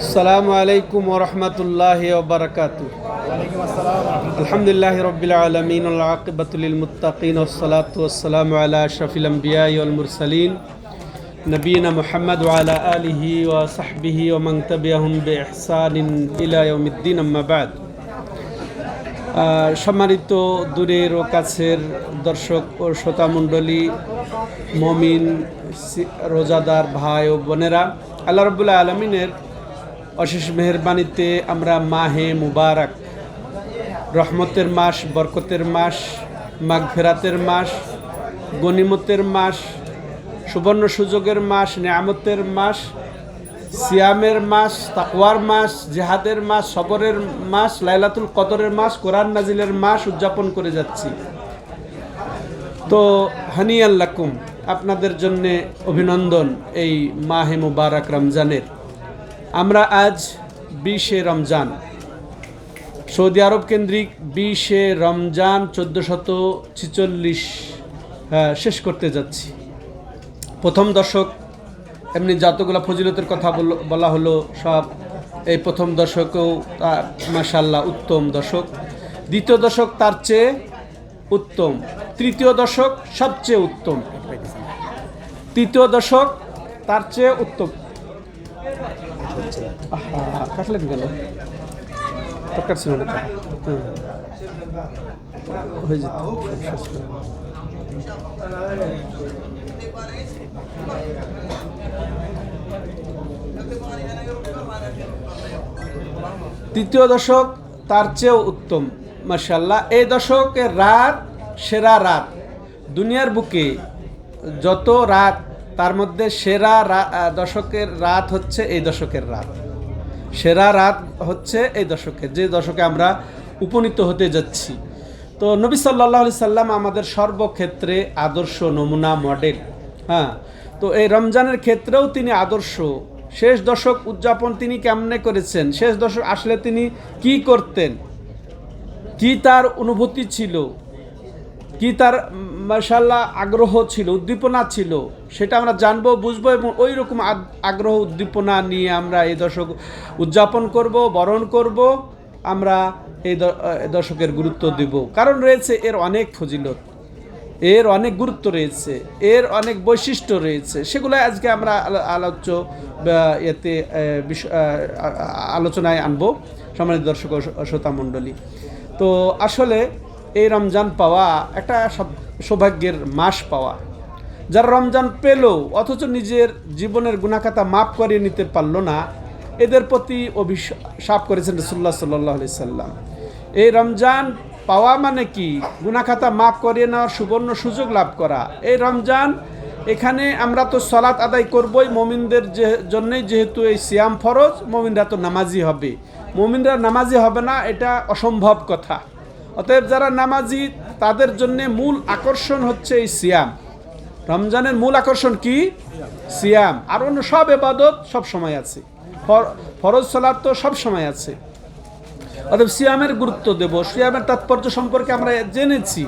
আসসালামু আলাইকুম ওরহমতুল্লাহ ওবরাকাত আলহামদুলিল্লাহ রবিল আলমিন আকিবাতুল মুতাকিন ওসলাত ওসালাম আলা শফিল আম্বিয়াল মুরসালিন। নবীনা মোহাম্মদ আলা আলিহি ও সাহবিহি ও মংতবিয়াহম বে এহসানিন ইলায়মদ্দিন আম্মাবাদ সম্মানিত দূরের ও কাছের দর্শক ও শ্রোতামণ্ডলী, মমিন রোজাদার ভাই ও বোনেরা, আল্লাহ রবুল্লাহ আলমিনের অশেষ মেহরবানিতে আমরা মাহে মুবারক, রহমতের মাস, বরকতের মাস, মাগফেরাতের মাস, গনিমতের মাস, সুবর্ণ সুযোগের মাস, নেয়ামতের মাস, সিয়ামের মাস, তাকওয়ার মাস, জেহাদের মাস, সবরের মাস, লাইলাতুল কদরের মাস, কোরআন নাজিলের মাস উদযাপন করে যাচ্ছি। তো হানি আল্লাকুম আপনাদের জন্যে অভিনন্দন এই মাহে মুবারক রমজানের। আমরা আজ বিশে রমজান। সৌদি আরব কেন্দ্রিক বিশে রমজান চোদ্দোশত ছিচল্লিশ শেষ করতে যাচ্ছি। প্রথম দশক, এমনি যতগুলো ফজিলতের কথা বল- হলো, সব এই প্রথম দশকেও মাসাল্লাহ উত্তম দশক। দ্বিতীয় দশক তার চেয়ে উত্তম। তৃতীয় দশক সবচেয়ে উত্তম। তৃতীয় দশক তার চেয়ে উত্তম। কাটলেন কেন? না তৃতীয় দশক তার চেয়েও উত্তম মার্শাল্লাহ এই দশকের রাত সেরা রাত। দুনিয়ার বুকে যত রাত তার মধ্যে সেরা দশকের রাত হচ্ছে এই দশকের রাত। সেরা রাত হচ্ছে এই দশকে, যে দশকে আমরা উপনীত হতে যাচ্ছি। তো নবী সাল্লাহ আলি সাল্লাম আমাদের সর্বক্ষেত্রে আদর্শ নমুনা মডেল হ্যাঁ? তো এই রমজানের ক্ষেত্রেও তিনি আদর্শ। শেষ দশক উদযাপন তিনি কেমনে করেছেন? শেষ দশক আসলে তিনি কি করতেন? কি তার অনুভূতি ছিল? কি তার মাসাল্লাহ আগ্রহ ছিল, উদ্দীপনা ছিল, সেটা আমরা জানব, বুঝব এবং ওই রকম আগ্রহ, উদ্দীপনা নিয়ে আমরা এই দশক উদযাপন করব, বরণ করব, আমরা এই দশকের গুরুত্ব দেব। কারণ রয়েছে এর অনেক ফজিলত, এর অনেক গুরুত্ব রয়েছে, এর অনেক বৈশিষ্ট্য রয়েছে, সেগুলো আজকে আমরা আলো- আলোচ্য এতে আলোচনায় আনব, সম্মানিত দর্শক শ্রোতা মণ্ডলী। তো আসলে এই রমজান পাওয়া একটা সৌভাগ্যের মাস পাওয়া। যারা রমজান পেল, অথচ নিজের জীবনের গুণাখাতা মাফ করিয়ে নিতে পারল না, এদের প্রতি অভিশাপ করেছেন রসুল্লাহ সাল্লাহ আলি সাল্লাম। এই রমজান পাওয়া মানে কি? গুনাখাতা মাফ করিয়ে নেওয়ার সুবর্ণ সুযোগ লাভ করা। এই রমজান, এখানে আমরা তো সলাৎ আদায় করবই মমিনদের যে, জন্যই যেহেতু এই সিয়াম ফরজ, মমিনরা তো নামাজি হবে। মমিনরা নামাজি হবে না, এটা অসম্ভব কথা। অতএব যারা নামাজি, তাদের জন্য মূল আকর্ষণ হচ্ছে এই সিয়াম। রমজানের মূল আকর্ষণ কি? সিয়াম। আর অন্য সব এবাদত সব সময় আছে। ফরজ সলাৎ তো সব সময় আছে। অতএব সিয়ামের গুরুত্ব দেব। সিয়ামের তাৎপর্য সম্পর্কে আমরা জেনেছি।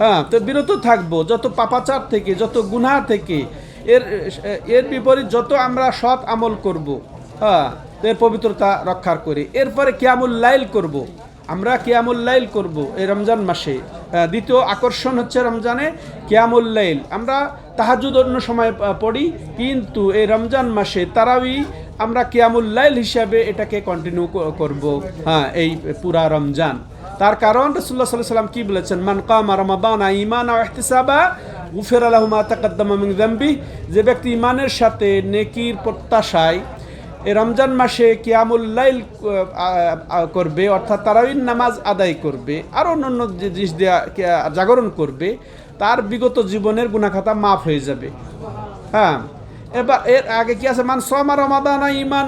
হ্যাঁ তো বিরত থাকব। যত পাপাচার থেকে, যত গুনাহ থেকে, এর এর বিপরীত যত আমরা সৎ আমল করব হ্যাঁ এর পবিত্রতা রক্ষার করে। এরপরে কিয়ামুল লাইল করব। আমরা কেয়ামুল্লাইল করব এই রমজান মাসে। দ্বিতীয় আকর্ষণ হচ্ছে রমজানে কিয়ামুল লাইল। আমরা তাহাজুদ অন্য সময় পড়ি, কিন্তু এই রমজান মাসে তারাবি আমরা কিয়ামুল লাইল হিসাবে এটাকে কন্টিনিউ করব হ্যাঁ এই পুরা রমজান। তার কারণ রসুল্লাহ সাল্লাহ সাল্লাম কি বলেছেন? মান কামা রমাবান ইমান ও ইহতিসাবা, গুফের আলহ মা তাকাদ্দামা মিন যে ব্যক্তি ইমানের সাথে নেকির প্রত্যাশায় এই রমজান মাসে কিয়ামুল লাইল আহ, আহ, করবে অর্থাৎ তারাবিন নামাজ আদায় করবে আর অন্যান্য যে জিনিস দেয়া জাগরণ করবে তার বিগত জীবনের গুণাখাতা মাফ হয়ে যাবে। হ্যাঁ এবার এর আগে কি আছে? মান সমা রমাদান ইমান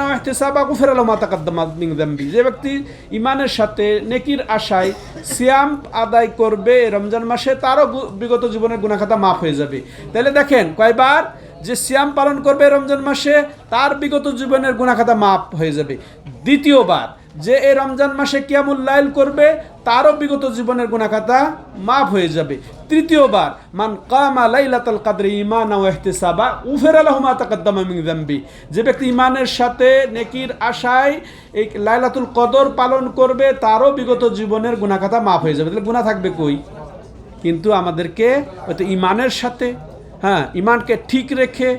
মিন যামবি। যে ব্যক্তি ইমানের সাথে নেকির আশায় সিয়াম আদায় করবে রমজান মাসে তারও বিগত জীবনের গুণাখাতা মাফ হয়ে যাবে। তাহলে দেখেন কয়বার? যে সিয়াম পালন করবে রমজান মাসে, তার বিগত জীবনের গুণাখাতা মাফ হয়ে যাবে। দ্বিতীয়বার, যে এই রমজান মাসে কিয়ামুল লাইল করবে, তারও বিগত জীবনের গুণাখাতা মাফ হয়ে যাবে। তৃতীয়বার, মান কামা লাইলাতুল কদরি ঈমানা ওয়া ইহতিসাবা, উফিরা লাহু মা তাকাদ্দামা যামবি। যে ব্যক্তি ইমানের সাথে নেকির আশায় এই লাইলাতুল কদর পালন করবে, তারও বিগত জীবনের গুনাহ মাফ হয়ে যাবে। তাহলে গুনাহ থাকবে কই? কিন্তু আমাদেরকে হয়তো ইমানের সাথে হ্যাঁ ইমানকে ঠিক রেখে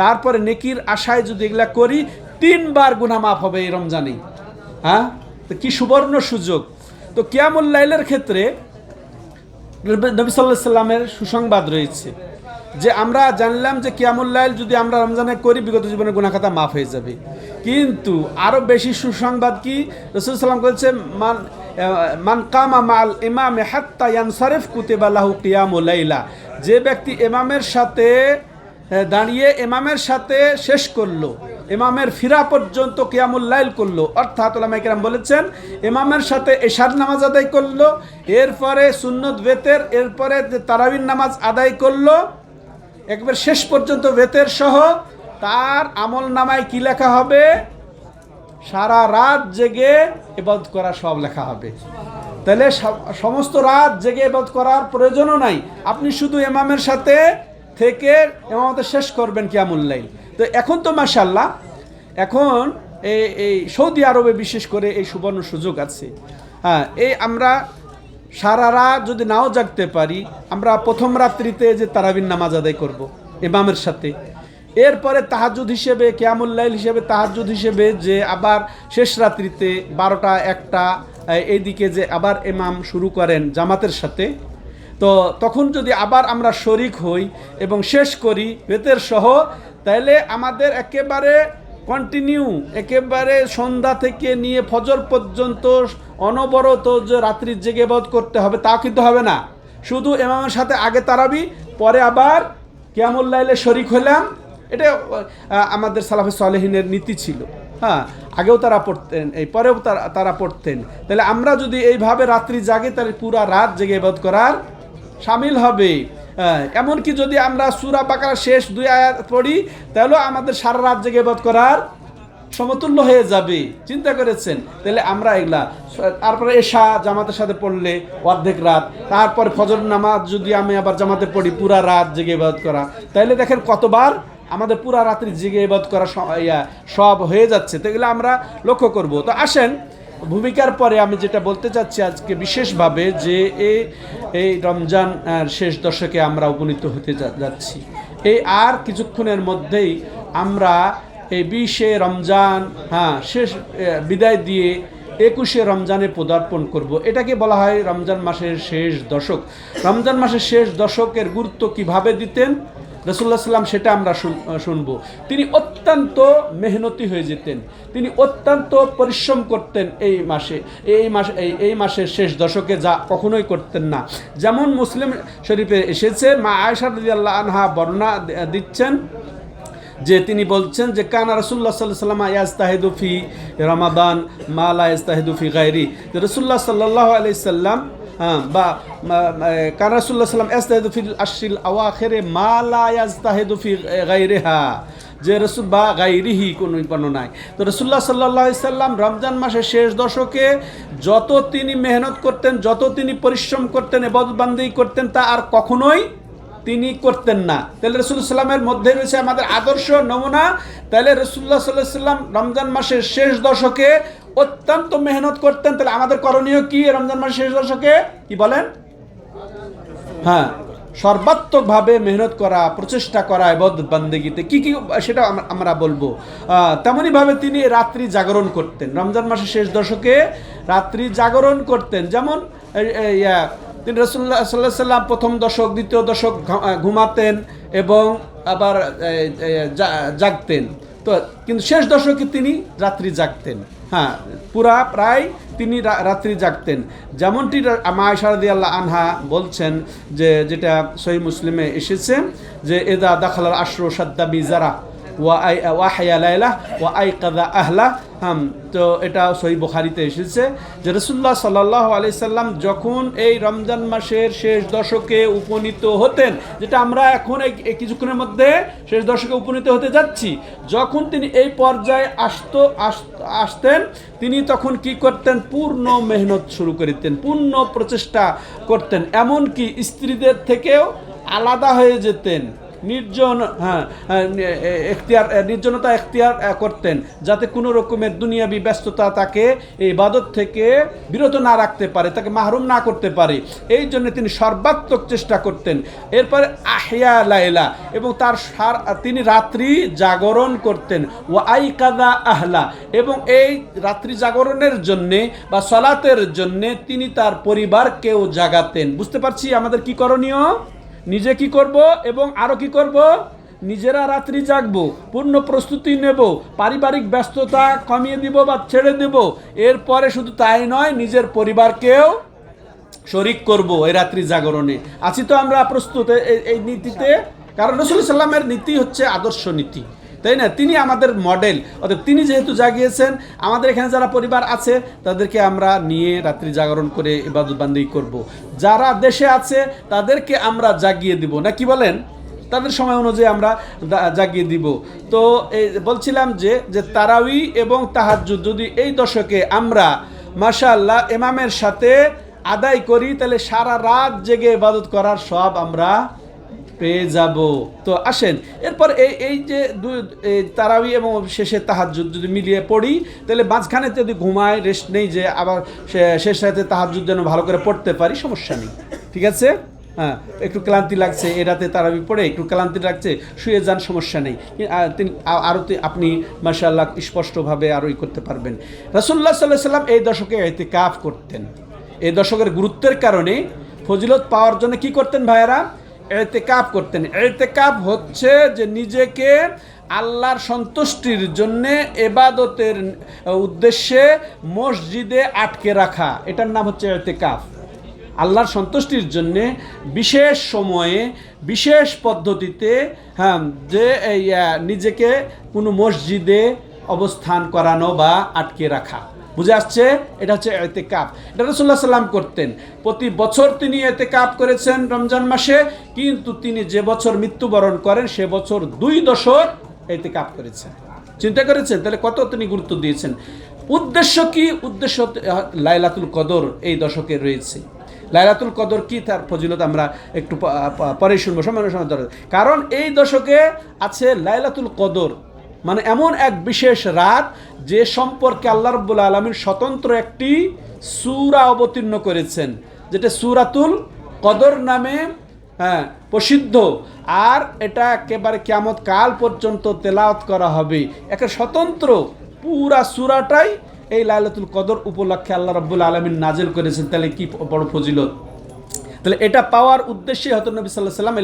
তারপরে নেকির আশায় যদি এগুলা করি, তিনবার গুনাহ মাফ হবে এই রমজানে হ্যাঁ? তো কি সুবর্ণ সুযোগ। তো কিয়ামুল লাইলের ক্ষেত্রে নবী সাল্লামের সুসংবাদ রয়েছে যে আমরা জানলাম যে কিয়ামুল্লাইল যদি আমরা রমজানে করি, বিগত জীবনের গুণাখাতা মাফ হয়ে যাবে। কিন্তু আরও বেশি সুসংবাদ কি? রসুল সাল্লাম বলছে মান মান কামা মাল ইমামে হাত্তা ইয়ানসারেফ কুতেবালাহু কিয়ামুল্লাইলা যে ব্যক্তি এমামের সাথে দাঁড়িয়ে এমামের সাথে শেষ করল, এমামের ফিরা পর্যন্ত কিয়ামুল্লাইল করল, অর্থাৎ ওলামাইকেরাম বলেছেন, এমামের সাথে এশার নামাজ আদায় করল, এরপরে সুন্নত বেতের এরপরে যে তারাবিন নামাজ আদায় করল, একবার শেষ পর্যন্ত বেতের সহ তার আমল নামায় কি লেখা হবে? সারা রাত জেগে এবাদ করা সব লেখা হবে। তাহলে সমস্ত রাত জেগে এবাদ করার প্রয়োজনও নাই। আপনি শুধু ইমামের সাথে থেকে এমামতে শেষ করবেন কিয়ামুল্লাইল তো এখন তো মাসাল্লাহ এখন এই এই সৌদি আরবে বিশেষ করে এই সুবর্ণ সুযোগ আছে। হ্যাঁ এই আমরা সারা রাত যদি নাও জাগতে পারি, আমরা প্রথম রাত্রিতে যে তারাবিন নামাজ আদায় করব ইমামের সাথে। এরপরে তাহাজুদ হিসেবে কেয়ামুল্লাইল হিসেবে তাহাজুদ হিসেবে যে আবার শেষ রাত্রিতে বারোটা, একটা এইদিকে যে আবার এমাম শুরু করেন জামাতের সাথে, তো তখন যদি আবার আমরা শরিক হই এবং শেষ করি বেতের সহ তাহলে আমাদের একেবারে কন্টিনিউ একেবারে সন্ধ্যা থেকে নিয়ে ফজর পর্যন্ত অনবরত যে রাত্রির জেগে বোধ করতে হবে, তা কিন্তু হবে না। শুধু এমামের সাথে আগে তারাবি, পরে আবার কেয়ামুল্লাইলে শরিক হলাম এটা আমাদের সালাফে সলেহিনের নীতি ছিল। হ্যাঁ আগেও তারা পড়তেন, এই পরেও তারা তারা পড়তেন। তাহলে আমরা যদি এইভাবে রাত্রি জাগে, তাহলে পুরা রাত জেগে বোধ করার সামিল হবে। এমনকি যদি আমরা সুরা বাকার শেষ দুই আয়াত পড়ি, তাহলেও আমাদের সারা রাত জেগে বোধ করার সমতুল্য হয়ে যাবে। চিন্তা করেছেন? তাহলে আমরা এগুলা, তারপরে এশা জামাতের সাথে পড়লে অর্ধেক রাত, তারপর ফজর নামাজ যদি আমি আবার জামাতে পড়ি, পুরা রাত জেগে ইবাদত করা। তাহলে দেখেন কতবার আমাদের পুরা রাত্রি জেগে ইবাদত করা সব হয়ে যাচ্ছে। তো এগুলো আমরা লক্ষ্য করব। তো আসেন, ভূমিকার পরে আমি যেটা বলতে চাচ্ছি আজকে বিশেষভাবে যে এই রমজান শেষ দশকে আমরা উপনীত হতে যাচ্ছি। এই আর কিছুক্ষণের মধ্যেই আমরা এই বিশে রমজান হ্যাঁ শেষ বিদায় দিয়ে একুশে রমজানে পদার্পণ করব। এটাকে বলা হয় রমজান মাসের শেষ দশক। রমজান মাসের শেষ দশকের গুরুত্ব কীভাবে দিতেন? রসুল্লাহ সাল্লাম সেটা আমরা শুনব। তিনি অত্যন্ত মেহনতি হয়ে যেতেন। তিনি অত্যন্ত পরিশ্রম করতেন এই মাসে। এই মাসে, এই এই মাসের শেষ দশকে যা কখনোই করতেন না। যেমন মুসলিম শরীফে এসেছে, মা আয়সা আল্লাহ আনহা বর্ণনা দিচ্ছেন যে তিনি বলছেন যে, কানা রসুল্লাহ সাল্লাহ সাল্লাম ইয়াজতাহেদুফি রমাদান মালা ইয়াজতাহেদুফি গাইরি রসুল্লাহ সাল্লাহ আলি সাল্লাম বা কানা রসুল্লাহ সাল্লাম ইয়াজতাহেদুফিল আশিল আওয়াখেরে মালা ইয়াজতাহেদুফি গাইরেহা যে রসুল বা গাইরিহি কোনো বর্ণনায় তো রসুল্লাহ সাল্লাহ সাল্লাম রমজান মাসের শেষ দশকে যত তিনি মেহনত করতেন, যত তিনি পরিশ্রম করতেন এবদবান্দি করতেন, তা আর কখনোই তিনি করতেন না। তাহলে রসুল সাল্লামের মধ্যে রয়েছে আমাদের আদর্শ নমুনা। তাহলে রসুল্লাহ সাল্লাহ সাল্লাম রমজান মাসের শেষ দশকে অত্যন্ত মেহনত করতেন, তাহলে আমাদের করণীয় কি? রমজান মাসের শেষ দশকে? কি বলেন? হ্যাঁ সর্বাত্মকভাবে মেহনত করা, প্রচেষ্টা করা এবং বান্দেগিতে কী কী সেটা আমরা বলব। তেমনইভাবে তিনি রাত্রি জাগরণ করতেন। রমজান মাসের শেষ দশকে রাত্রি জাগরণ করতেন। যেমন তিনি রসুল্লাহ সাল্লাহ সাল্লাম প্রথম দশক, দ্বিতীয় দশক ঘুমাতেন এবং আবার জাগতেন। তো কিন্তু শেষ দশকে তিনি রাত্রি জাগতেন। হ্যাঁ পুরা প্রায় তিনি রাত্রি জাগতেন। যেমনটি মা শারদি আল্লাহ আনহা বলছেন যে, যেটা সহি মুসলিমে এসেছে যে, এদা দাখালার আশ্র সাদ্দা বিজারা। ওয়া আই ওয়াহায়া লাইলা, ওয়া আই কাদা আহলা। হাম, তো এটা সহি বুখারিতে এসেছে যে রসুল্লাহ সাল্লাহ আলি সাল্লাম যখন এই রমজান মাসের শেষ দশকে উপনীত হতেন, যেটা আমরা এখন এই কিছুক্ষণের মধ্যে শেষ দশকে উপনীত হতে যাচ্ছি, যখন তিনি এই পর্যায়ে আসতো, আস- আসতেন, তিনি তখন কি করতেন? পূর্ণ মেহনত শুরু করিতেন পূর্ণ প্রচেষ্টা করতেন। এমনকি স্ত্রীদের থেকেও আলাদা হয়ে যেতেন। নির্জন হ্যাঁ হ্যাঁ, এখতিয়ার নির্জনতা এখতিয়ার করতেন যাতে কোনো রকমের দুনিয়াবি ব্যস্ততা তাকে এই ইবাদত থেকে বিরত না রাখতে পারে তাকে মাহরুম না করতে পারে। এই জন্য তিনি সর্বাত্মক চেষ্টা করতেন। এরপরে আহিয়া লাইলা এবং তার সার তিনি রাত্রি জাগরণ করতেন। ও আই কাদা আহলা এবং এই রাত্রি জাগরণের জন্যে বা সলাতের জন্যে তিনি তার পরিবারকেও জাগাতেন। বুঝতে পারছি আমাদের কি করণীয়? নিজে কি করব এবং আরও কি করব? নিজেরা রাত্রি জাগবো, পূর্ণ প্রস্তুতি নেব, পারিবারিক ব্যস্ততা কমিয়ে দিব বা ছেড়ে দেব। এরপরে শুধু তাই নয়, নিজের পরিবারকেও শরিক করব এই রাত্রি জাগরণে। আছি তো আমরা প্রস্তুত এই- নীতিতে। কারণ রসুল সাল্লামের নীতি হচ্ছে আদর্শ নীতি। তাই না? তিনি আমাদের মডেল অর্থাৎ তিনি যেহেতু জাগিয়েছেন, আমাদের এখানে যারা পরিবার আছে, তাদেরকে আমরা নিয়ে রাত্রি জাগরণ করে ইবাদত বান্দি করব। যারা দেশে আছে, তাদেরকে আমরা জাগিয়ে দিব। না কি বলেন? তাদের সময় অনুযায়ী আমরা জাগিয়ে দিব। তো এই বলছিলাম যে যে তারাউই এবং তাহাজ্জুদ যদি এই দশকে আমরা, মাশাআল্লাহ, ইমামের সাথে আদায় করি, তাহলে সারা রাত জেগে ইবাদত করার সব আমরা পেয়ে যাব। তো আসেন, এরপর এই এই যে তারাবি এবং শেষে তাহাজুদ যদি মিলিয়ে পড়ি, তাহলে মাঝখানে যদি ঘুমায় রেস্ট নেই যে আবার শেষ রাতে তাহাজুদ যেন ভালো করে পড়তে পারি, সমস্যা নেই। ঠিক আছে? হ্যাঁ একটু ক্লান্তি লাগছে, এ রাতে তারাবি পড়ে একটু ক্লান্তি লাগছে, শুয়ে যান, সমস্যা নেই। আরও আপনি, মাশাআল্লাহ, স্পষ্টভাবে আরও করতে পারবেন। রাসুল্লাহ সাল্লাহ সাল্লাম এই দশকে এতে কাফ করতেন। এই দশকের গুরুত্বের কারণে ফজিলত পাওয়ার জন্য কি করতেন ভাইয়েরা? এতেকাপ করতেন। এতেকাপ হচ্ছে যে নিজেকে আল্লাহর সন্তুষ্টির জন্যে এবাদতের উদ্দেশ্যে মসজিদে আটকে রাখা। এটার নাম হচ্ছে এতেকাফ আল্লাহর সন্তুষ্টির জন্যে বিশেষ সময়ে, বিশেষ পদ্ধতিতে হ্যাঁ যে এই নিজেকে কোনো মসজিদে অবস্থান করানো বা আটকে রাখা। বুঝে আসছে? এটা হচ্ছে এতে কাপ এটা রসুল্লাহ সাল্লাম করতেন। প্রতি বছর তিনি এতে কাপ করেছেন রমজান মাসে, কিন্তু তিনি যে বছর মৃত্যুবরণ করেন, সে বছর দুই দশক এতে কাপ করেছেন। চিন্তা করেছেন? তাহলে কত তিনি গুরুত্ব দিয়েছেন? উদ্দেশ্য কি? উদ্দেশ্য লাইলাতুল কদর এই দশকে রয়েছে। লাইলাতুল কদর কি? তার ফজিলত আমরা একটু পরে শুনব। সময় কারণ এই দশকে আছে লাইলাতুল কদর। মানে এমন এক বিশেষ রাত যে সম্পর্কে আল্লাহ রব্বুল আলমীর স্বতন্ত্র একটি সুরা অবতীর্ণ করেছেন, যেটা সুরাতুল কদর নামে হ্যাঁ প্রসিদ্ধ। আর এটা একেবারে কিয়ামত কাল পর্যন্ত তেলাওয়াত করা হবে। একটা স্বতন্ত্র পুরা সুরাটাই এই লাইলাতুল কদর উপলক্ষে আল্লাহ রব্বুল আলমিন নাজেল করেছেন। তাহলে কি বড় ফজিলত? তাহলে এটা পাওয়ার উদ্দেশ্যে হয়তো নবী সাল্লাহ সাল্লাম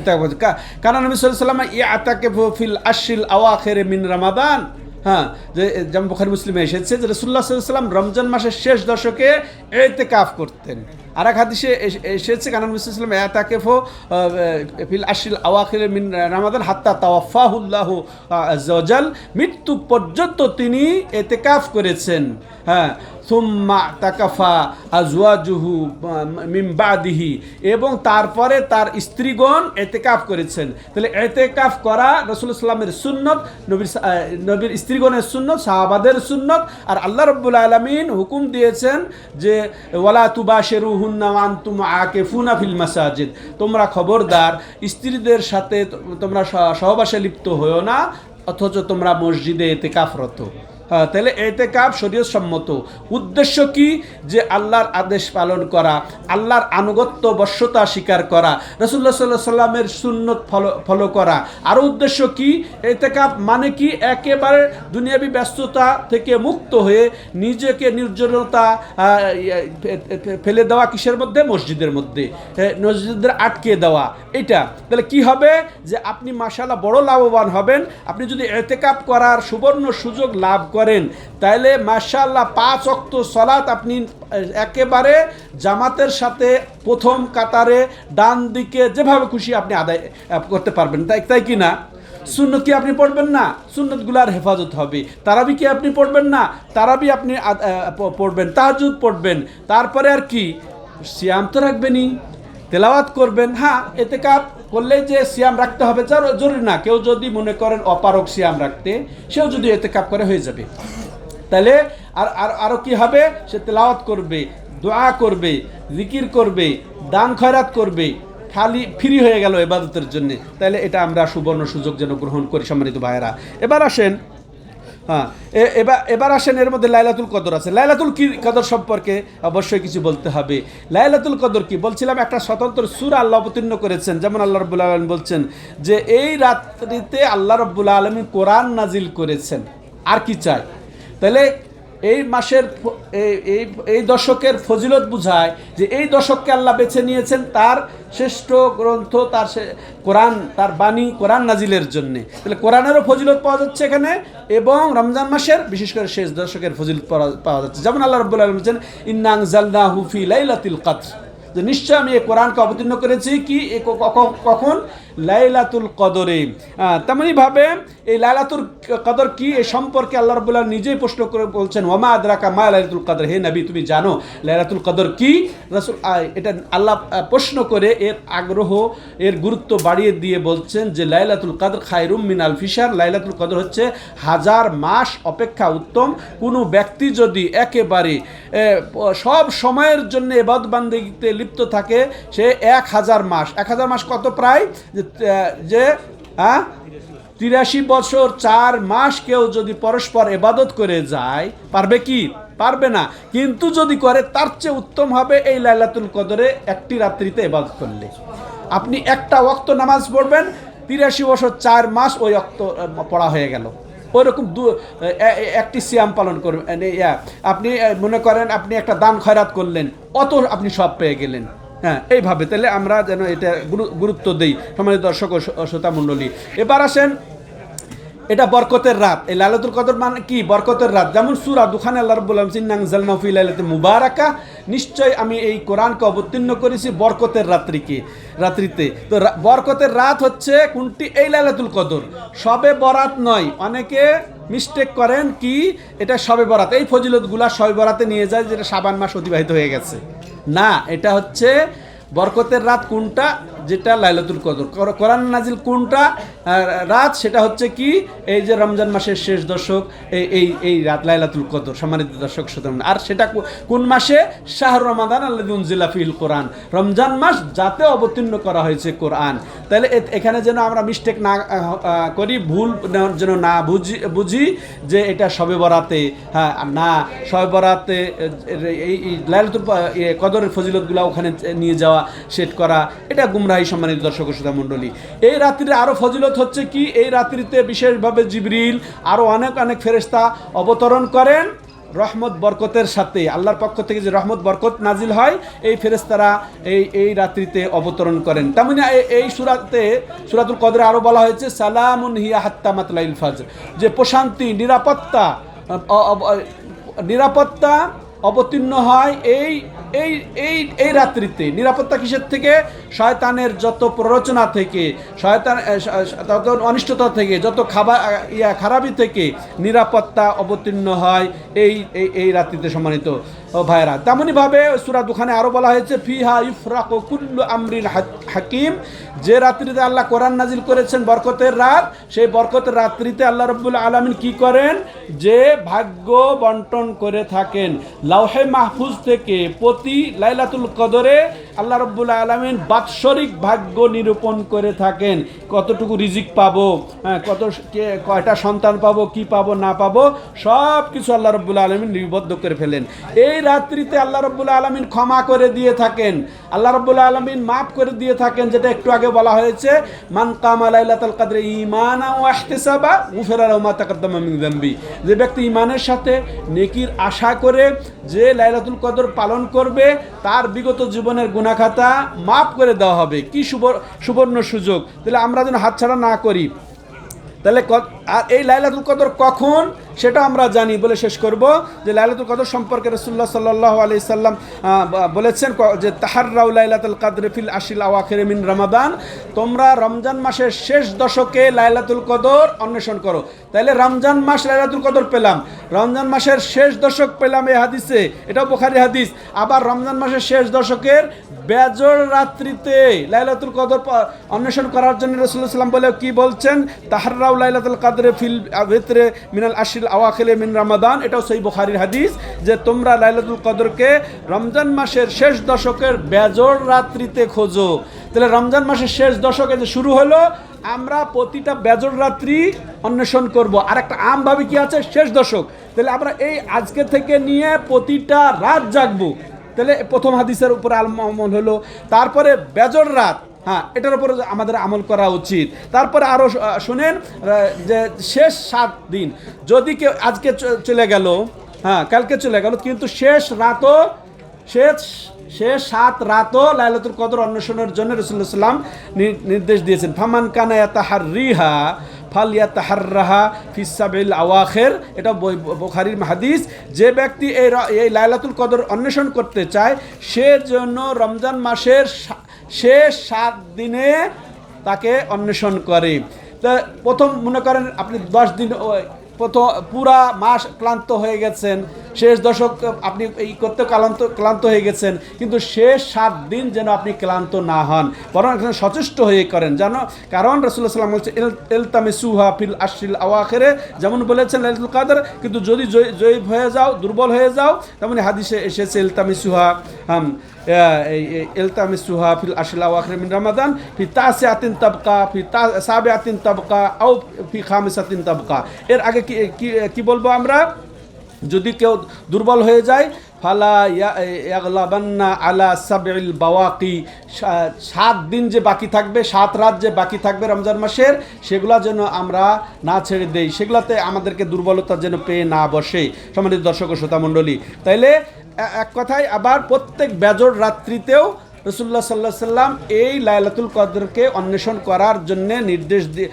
এটা কারণ নবী সাল্লাহ সাল্লাম ইয়া আতাকে ফিল আশিল আওয়াখেরে মিন রামাদান। হ্যাঁ যে যেমন বুখারি মুসলিমে এসেছে যে রসুল্লাহ সাল্লাম রমজান মাসের শেষ দশকে এতে কাফ করতেন। আর এক হাদিসে এস- এসেছে, কারণ মুসলিম এতাকেফো ফিল আশিল আওয়াখির মিন রামাদান হাত্তা তাওয়াফাহুল্লাহ জজাল মৃত্যু পর্যন্ত তিনি এতেকাফ করেছেন। হ্যাঁ সুম্মা তাকাফা আজওয়াজুহু মিম বাদিহি। এবং তারপরে তার স্ত্রীগণ এতেকাফ করেছেন। তাহলে এতেকাফ করা রসুল ইসলামের সুন্নত, নবীর নবীর স্ত্রীগণের সুন্নত, সাহাবাদের সুন্নত। আর আল্লাহ রব্বুল আলমিন হুকুম দিয়েছেন যে, ওয়ালা তুবা শেরু মাসাজিদ। তোমরা খবরদার স্ত্রীদের সাথে তোমরা সহবাসে লিপ্ত হয়েও না অথচ তোমরা মসজিদে এতেকাফরত হ্যাঁ, তাহলে এতে কাপ শরীয় সম্মত উদ্দেশ্য কি? যে আল্লাহর আদেশ পালন করা আল্লাহর আনুগত্য বশ্যতা স্বীকার করা রসুল্লাহ সাল্লাহ সাল্লামের সুন্নত ফলো ফলো করা। আরও উদ্দেশ্য কি? এতে কাপ মানে কি? একেবারে দুনিয়াবি ব্যস্ততা থেকে মুক্ত হয়ে নিজেকে নির্জনতা ইয়ে, ফেলে দেওয়া কিসের মধ্যে? মসজিদের মধ্যে। মসজিদের আটকে দেওয়া। এটা। তাহলে কি হবে? যে আপনি মাসাল্লাহ বড় লাভবান হবেন। আপনি যদি এতেকাপ করার সুবর্ণ সুযোগ লাভ করেন তাহলে মাশাল্লাহ পাঁচ অক্ত সলাৎ আপনি একেবারে জামাতের সাথে প্রথম কাতারে ডান দিকে যেভাবে খুশি আপনি আদায় করতে পারবেন। তাই তাই কি না? সুন্নত কি আপনি পড়বেন না? সুন্নতগুলার হেফাজত হবে। তারাবি কি আপনি পড়বেন না? তারাবি আপনি পড়বেন তাহাজুদ পড়বেন। তারপরে আর কি? সিয়াম তো রাখবেনই। তেলাওয়াত করবেন। হ্যাঁ এতে কাপ করলে যে সিয়াম রাখতে হবে যার জরুরি না। কেউ যদি মনে করেন অপারক সিয়াম রাখতে, সেও যদি এতে কাপ করে হয়ে যাবে। তাহলে আর আর আরও কী হবে? সে তেলাওয়াত করবে, দোয়া করবে, জিকির করবে, দান খয়রাত করবে, খালি ফ্রি হয়ে গেল এবাদতের জন্য। তাহলে এটা আমরা সুবর্ণ সুযোগ যেন গ্রহণ করি সম্মানিত ভাইয়েরা। এবার আসেন হ্যাঁ। এবার এবার আসেন এর মধ্যে লাইলাতুল কদর আছে। লাইলাতুল কি কদর সম্পর্কে অবশ্যই কিছু বলতে হবে। লাইলাতুল কদর কি? বলছিলাম একটা স্বতন্ত্র সুর আল্লাহ অবতীর্ণ করেছেন। যেমন আল্লাহ রব্বুল আলম বলছেন যে, এই রাত্রিতে আল্লাহ রব্বুল আলমী কোরআন নাজিল করেছেন। আর কি চাই তাহলে এই মাসের এই- এই দশকের ফজিলত বুঝায় যে এই দশককে আল্লাহ বেছে নিয়েছেন তার শ্রেষ্ঠ গ্রন্থ, তার কোরআন, তার বাণী, কোরআন নাজিলের জন্য। তাহলে কোরআনেরও ফজিলত পাওয়া যাচ্ছে এখানে এবং রমজান মাসের বিশেষ করে শেষ দশকের ফজিলত পাওয়া- যাচ্ছে। যেমন আল্লাহ রব্বুল আলম বলছেন, ইন্নাং জালনা হুফি লাইলাতিল কাদর। যে নিশ্চয় আমি এই কোরআনকে অবতীর্ণ করেছি ক- কখন? লাইলাতুল কদরে। আহ, তেমনিভাবে এই লাইলাতুল কদর কি এ সম্পর্কে আল্লাহ রবুল্লাহ নিজেই প্রশ্ন করে বলছেন ওমা আদরাকা মা লাইলাতুল কদর? হে নবী তুমি জানো লাইলাতুল কদর কি? রাসুল এটা আল্লাহ প্রশ্ন করে এর আগ্রহ এর গুরুত্ব বাড়িয়ে দিয়ে বলছেন যে লাইলাতুল কদর খায়রুম মিন আল ফিসার লাইলাতুল কদর হচ্ছে হাজার মাস অপেক্ষা উত্তম। কোনো ব্যক্তি যদি একেবারে সব সময়ের জন্য এবাদ বান্দিতে লিপ্ত থাকে সে এক হাজার মাস। এক হাজার মাস কত প্রায়? যে হ্যাঁ? তিরাশি বছর, চার মাস কেউ যদি পরস্পর এবাদত করে যায়, পারবে কি? পারবে না। কিন্তু যদি করে, তার চেয়ে উত্তম হবে এই লাইলাতুল কদরে একটি রাত্রিতে এবাদত করলে। আপনি একটা ওয়াক্ত নামাজ পড়বেন, তিরাশি বছর, চার মাস ওই অক্ত পড়া হয়ে গেল। ওইরকম দু, এ- এ- একটি সিয়াম পালন করবেন আপনি মনে করেন আপনি একটা দান খয়রাত করলেন, অত আপনি সব পেয়ে গেলেন। হ্যাঁ এইভাবে। তাহলে আমরা যেন এটা গুরুত্ব দিই সম্মানিত দর্শক ও শ্রো- শ্রোতা মণ্ডলী। এবার আসেন, এটা বরকতের রাত। এই লাইলাতুল কদর মানে কি? বরকতের রাত। যেমন সুরা দুখানে আল্লাহ রাব্বুল আলামিন সিন্নাং জালনাফি লাইলাতে মুবারাকা। নিশ্চয় আমি এই কোরআনকে অবতীর্ণ করেছি বরকতের রাত্রিকে, রাত্রিতে। তো বরকতের রাত হচ্ছে কোনটি? এই লালাতুল কদর। সবে বরাত নয়। অনেকে মিস্টেক করেন কি? এটা সবে বরাত। এই ফজিলতগুলা সবে বরাতে নিয়ে যায় যেটা সাবান মাস অতিবাহিত হয়ে গেছে। না, এটা হচ্ছে বরকতের রাত কোনটা? যেটা লাইলাতুল কদর। কোরআন নাজিল কোনটা? রাত সেটা হচ্ছে কি? এই যে রমজান মাসের শেষ দশক, এই এই রাত লাইলাতুল কদর, সম্মানিত দর্শক সুতরাং আর সেটা কোন মাসে? শাহ রমাদান আল্লাহুন জিলাফিল কোরআন। রমজান মাস যাতে অবতীর্ণ করা হয়েছে কোরআন। তাহলে এখানে যেন আমরা মিস্টেক না করি, ভুল যেন না বুঝি বুঝি যে এটা সবে বরাতে হ্যাঁ না, সবে বরাতে এই লাইলাতুল কদরের ফজিলতগুলো ওখানে নিয়ে যাওয়া, সেট করা, এটা গুমরাহি সম্মানিত দর্শক শ্রোতা মণ্ডলী, এই রাত্রিতে আরও ফজিলত হচ্ছে কি? এই রাত্রিতে বিশেষভাবে জিবরিল আরও অনেক অনেক ফেরেশতা অবতরণ করেন রহমত, বরকতের সাথে। আল্লাহর পক্ষ থেকে যে রহমত, বরকত নাজিল হয়, এই ফেরেশতারা এই এই রাত্রিতে অবতরণ করেন। তেমনি এই সুরাতে, সুরাতুল কদরে আরও বলা হয়েছে, সালামুন হিয়া হাত্তা মাতলাইল ফাজর। যে প্রশান্তি, নিরাপত্তা নিরাপত্তা অবতীর্ণ হয় এই এই এই এই রাত্রিতে। নিরাপত্তা কিসের থেকে? শয়তানের যত প্ররোচনা থেকে, শয়তান তত অনিষ্টতা থেকে, যত খাবার ইয়া, খারাপি থেকে নিরাপত্তা অবতীর্ণ হয় এই এই রাত্রিতে সম্মানিত। ভাইরা, তেমনইভাবে সুরা দুখানে আরও বলা হয়েছে, ফিহা ইফরাক কুল্লু আমরিন হাক- হাকিম। যে রাত্রিতে আল্লাহ কোরআন নাজিল করেছেন বরকতের রাত, সেই বরকতের রাত্রিতে আল্লাহ রব্বুল আলমিন কি করেন? যে ভাগ্য বন্টন করে থাকেন। লাউহে মাহফুজ থেকে প্রতি লাইলাতুল কদরে আল্লাহ রব্বুল আলমিন বাৎসরিক ভাগ্য নিরূপণ করে থাকেন। কতটুকু রিজিক পাবো? হ্যাঁ, কত কয়টা সন্তান পাবো? কি পাবো না পাবো? সব কিছু আল্লাহ রব্বুল আলমিন নিবদ্ধ করে ফেলেন এই রাত্রিতে আল্লাহ রব্বুল আলমিন ক্ষমা করে দিয়ে থাকেন। আল্লাহ রব্বুল আলমিন মাফ করে দিয়ে থাকেন যেটা একটু আগে বলা হয়েছে মান কামা লাইলাতুল কদরে ঈমানা ওয়া ইহতিসাবা গুফিরা লাহু মা তাকাদ্দামা মিন যে ব্যক্তি ইমানের সাথে নেকির আশা করে যে লাইলাতুল কদর পালন করবে তার বিগত জীবনের গুনাখাতা মাফ করে দেওয়া হবে। কি সুবর- সুবর্ণ সুযোগ। তাহলে আমরা যেন হাতছাড়া না করি। তাহলে আর এই লাইলাতুল কদর কখন? সেটা আমরা জানি। বলে শেষ করব যে লাইলাতুল কদর সম্পর্কে রসুল্লাহ সাল্লাহ আলি সাল্লাম বলেছেন যে তাহার্রাউ লাইলাতুল কাদর ফিল আশিল আওয়াখির মিন রমাদান। তোমরা রমজান মাসের শেষ দশকে লাইলাতুল কদর অন্বেষণ করো। তাইলে রমজান মাস লাইলাতুল কদর পেলাম। রমজান মাসের শেষ দশক পেলাম এই হাদিসে। এটাও বোখারি হাদিস। আবার রমজান মাসের শেষ দশকের বেজর রাত্রিতে লাইলাতুল কদর অন্বেষণ করার জন্য রসুল্লাহ সাল্লাম বলে কি বলছেন? তাহার্রাউ লাইলাতুল কাদরে ফিল ভিতরে মিনাল আশিল আওয়াখিলে মিন রমাদান, এটাও সেই বোখারির হাদিস যে তোমরা লাইলাতুল কদরকে রমজান মাসের শেষ দশকের বেজর রাত্রিতে খোঁজো। তাহলে রমজান মাসের শেষ দশকে যে শুরু হলো, আমরা প্রতিটা বেজর রাত্রি অন্বেষণ করব। আর একটা আমভাবে কি আছে? শেষ দশক। তাহলে আমরা এই আজকে থেকে নিয়ে প্রতিটা রাত জাগবো। তাহলে প্রথম হাদিসের উপরে আমল হলো, তারপরে বেজর রাত। হ্যাঁ এটার উপরে আমাদের আমল করা উচিত। তারপরে আরও শুনেন যে শেষ সাত দিন, যদি কেউ আজকে চলে গেল হ্যাঁ কালকে চলে গেল, কিন্তু শেষ রাতও, শেষ শেষ সাত রাতও লাইলাতুল কদর অন্বেষণের জন্য রসুল্লাহ সাল্লাম নির্দেশ দিয়েছেন। ফামান কানা তাহার রিহা ফালিয়া তাহার রাহা ফিসাবিল আওয়াখের, এটা বোখারির হাদিস, যে ব্যক্তি এই এই লাইলাতুল কদর অন্বেষণ করতে চায়, সে জন্য রমজান মাসের শেষ সাত দিনে তাকে অন্বেষণ করে। তা প্রথম মনে করেন আপনি দশ দিন প্রথম পুরা মাস ক্লান্ত হয়ে গেছেন, শেষ দশক আপনি এই করতে ক্লান্ত ক্লান্ত হয়ে গেছেন, কিন্তু শেষ সাত দিন যেন আপনি ক্লান্ত না হন। বরং সচেষ্ট হয়ে করেন জানো কারণ রসুল্লাহ সাল্লাম বলছে এলতামে সুহা ফিল আশিল আওয়াখেরে। যেমন বলেছেন লাইলাতুল কাদের, কিন্তু যদি জয়- জয়ীব হয়ে যাও, দুর্বল হয়ে যাও, তেমনি হাদিসে এসেছে এলতামি সুহা হাম। ইলতামিস সুহা ফিল আশিল আওয়াখরে মিন রমাদান ফি তাসে আতিন তাবকা ফি তা সাবে আতিন তাবকা আও ফি খামিস আতিন তাবকা এর আগে কি কি বলব আমরা? যদি কেউ দুর্বল হয়ে যায়, ফালা ইয়াগলাবান্না আলা সাবিল বাওয়াকি সাত দিন যে বাকি থাকবে, সাত রাত যে বাকি থাকবে রমজান মাসের, সেগুলা যেন আমরা না ছেড়ে দেই। সেগুলাতে আমাদেরকে দুর্বলতা যেন পেয়ে না বসে। সম্মানিত দর্শক ও শ্রোতামণ্ডলী তাইলে এক কথায় আবার প্রত্যেক বেজর রাত্রিতেও রসুল্লাহ সাল্লাহ সাল্লাম এই লাইলাতুল কদরকে অন্বেষণ করার জন্য নির্দেশ দিয়ে,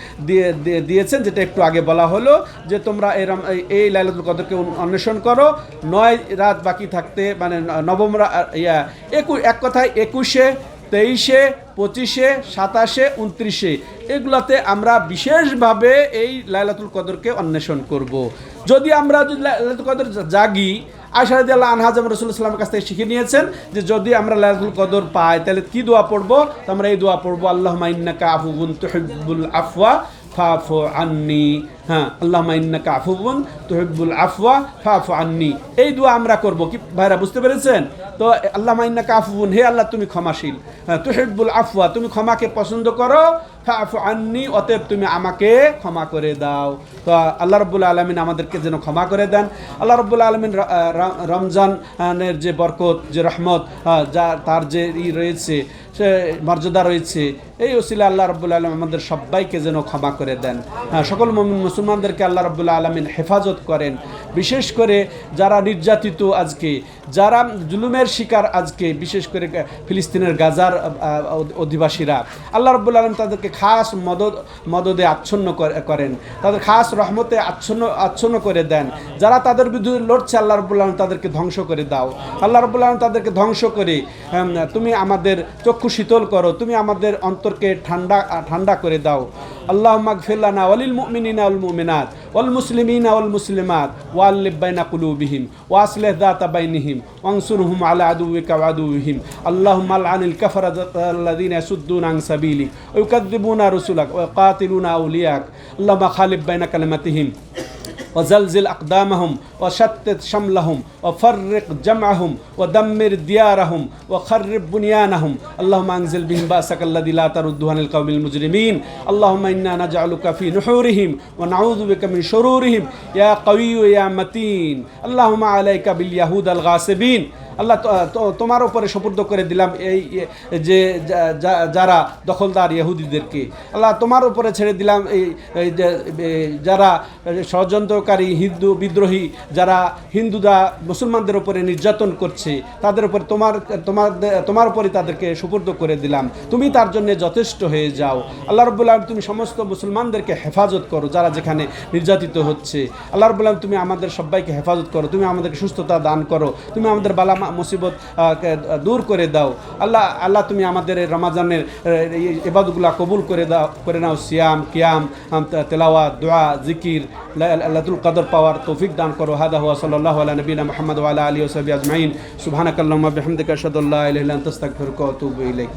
দিয়ে- দিয়েছেন, যেটা একটু আগে বলা হলো, যে তোমরা এই রম- এই- লাইলাতুল কদরকে অন্বেষণ করো নয় রাত বাকি থাকতে মানে নবম ইয়া, একু এক কথায় একুশে, তেইশে, পঁচিশে, সাতাশে, উনত্রিশে, এগুলাতে আমরা বিশেষভাবে এই লাইলাতুল কদরকে অন্বেষণ করব। যদি আমরা যদি লাইলাতুল কদর জাগি আশারদি আল্লাহ আনহাজাম রসুল্লাহ সাল্লামের কাছ থেকে শিখে নিয়েছেন যে যদি আমরা লাইলাতুল কদর পাই, তাহলে কি দোয়া পড়ব? তো আমরা এই দোয়া পড়ব আল্লাহ মাইন্নাকা আফুগুন তুহিব্বুল আফওয়া ফাফু আন্নি। হ্যাঁ আল্লাহ মাইন্নাকা আফুগুন তুহিব্বুল আফওয়া ফাফু আন্নি। এই দোয়া আমরা করব, কি ভাইরা বুঝতে পেরেছেন? তো আল্লাহ মাইন্নাকা আফুগুন হে আল্লাহ তুমি ক্ষমাশীল। হ্যাঁ তুহিব্বুল আফওয়া, তুমি ক্ষমাকে পছন্দ করো। ফাফু অতএব তুমি আমাকে ক্ষমা করে দাও। তো আল্লাহ রবুল্লা আলমিন আমাদেরকে যেন ক্ষমা করে দেন। আল্লাহ রবুল্লা আলমিন রমজানের যে বরকত, যে রহমত যা তার যে ই রয়েছে সে মর্যাদা রয়েছে। এই ওসিলা আল্লাহ রব্বুল আলম আমাদের সবাইকে যেন ক্ষমা করে দেন। সকল মুমিন মুসলমানদেরকে আল্লাহ রব্বুল আলমিন হেফাজত করেন। বিশেষ করে যারা নির্যাতিত আজকে, যারা জুলুমের শিকার আজকে, বিশেষ করে ফিলিস্তিনের গাজার অধিবাসীরা। আল্লাহ রব্বুল আলম তাদেরকে খাস মদত মদদে আচ্ছন্ন করে- করেন। তাদের খাস রহমতে আচ্ছন্ন আচ্ছন্ন করে দেন। যারা তাদের বিরুদ্ধে লড়ছে, আল্লাহ রব্বুল আলম তাদেরকে ধ্বংস করে দাও। আল্লাহ রব্বুল আলম তাদেরকে ধ্বংস করে তুমি আমাদের চক্ষু শীতল করো, তুমি আমাদের অন্তরকে ঠান্ডা ঠান্ডা করে দাও। আল্লাহ মাগফিল্লানা ওয়ালিল মুমিনিনা ওয়াল মুমিনাত ওয়াল মুসলিমিনা ওয়াল মুসলিমাত ওয়াল্লিব বাইনা কুলুবিহিম ওয়াসলিহ দাতা বাইনিহিম ওয়ানসুরহুম আলা আদুবিকা আদুবিহিম আল্লাহুম্মা আলআনিল কাফারাতা আল্লাযিনা ইয়াসুদ্দুনা আন সাবিলিক ওয়া ইউকাযযিবুনা রুসুলাক ওয়া ইয়াকাতিলুনা আউলিয়াক আল্লাহুম্মা খালিব বাইনা কালিমাতিহিম ওজালজিল আকদামাহম ও সত্যেদ শামলাহম ও ফর্রেক জামাহম ও দম্মির দিয়ারাহম ও খর্রেব বুনিয়ানাহম আল্লাহ মাংজিল বিহিম্বা সাকাল্লাদিলা তারুদ্দুহানিল কৌমিল মুজরিমিন আল্লাহ ইন্না নাজালুকা ফি নুহুরিহিম ও নাউযু বিকা মিন শুরুরিহিম ইয়া কাউইয়্যু ইয়া মাতিন আল্লাহুম্মা আলাইকা বিল ইয়াহুদ আল গাসিবিন তো- তোমার উপরে সুপুর্দ করে দিলাম এই যে যারা দখলদার ইহুদিদেরকে। আল্লাহ তোমার উপরে ছেড়ে দিলাম এই যারা ষড়যন্ত্রকারী, হিন্দু, বিদ্রোহী, যারা হিন্দুরা মুসলমানদের উপরে নির্যাতন করছে, তাদের উপর তোমার তোমার তোমার উপরে তাদেরকে সুপুর্দ করে দিলাম। তুমি তার জন্য যথেষ্ট হয়ে যাও। আল্লাহ রব্বুল আলম তুমি সমস্ত মুসলমানদেরকে হেফাজত করো, যারা যেখানে নির্যাতিত হচ্ছে। আল্লাহ রব্বুল আলম তুমি আমাদের সবাইকে হেফাজত করো, তুমি আমাদেরকে সুস্থতা দান করো, তুমি আমাদের বালা মুসিবত দূর করে দাও। আল্লাহ আল্লাহ তুমি আমাদের রমাজানের এবাদগুলা কবুল করে দাও, করে নাও। সিয়াম, কিয়াম তেলাওয়া দোয়া, জিকির আল্লাহুল কাদর পাওয়ার তৌফিক দান করো। হাদা হুয়া সাল্লাল্লাহু আলা নবীনা মুহাম্মদ আলা আলিহি ওয়া সাহবিহি আজমাইন। সুবহানাকাল্লাহুম্মা বিহামদিকা আশহাদু আল্লা ইলাহা ইল্লা আনতা আস্তাগফিরুকা ওয়া আতুবু ইলাইক।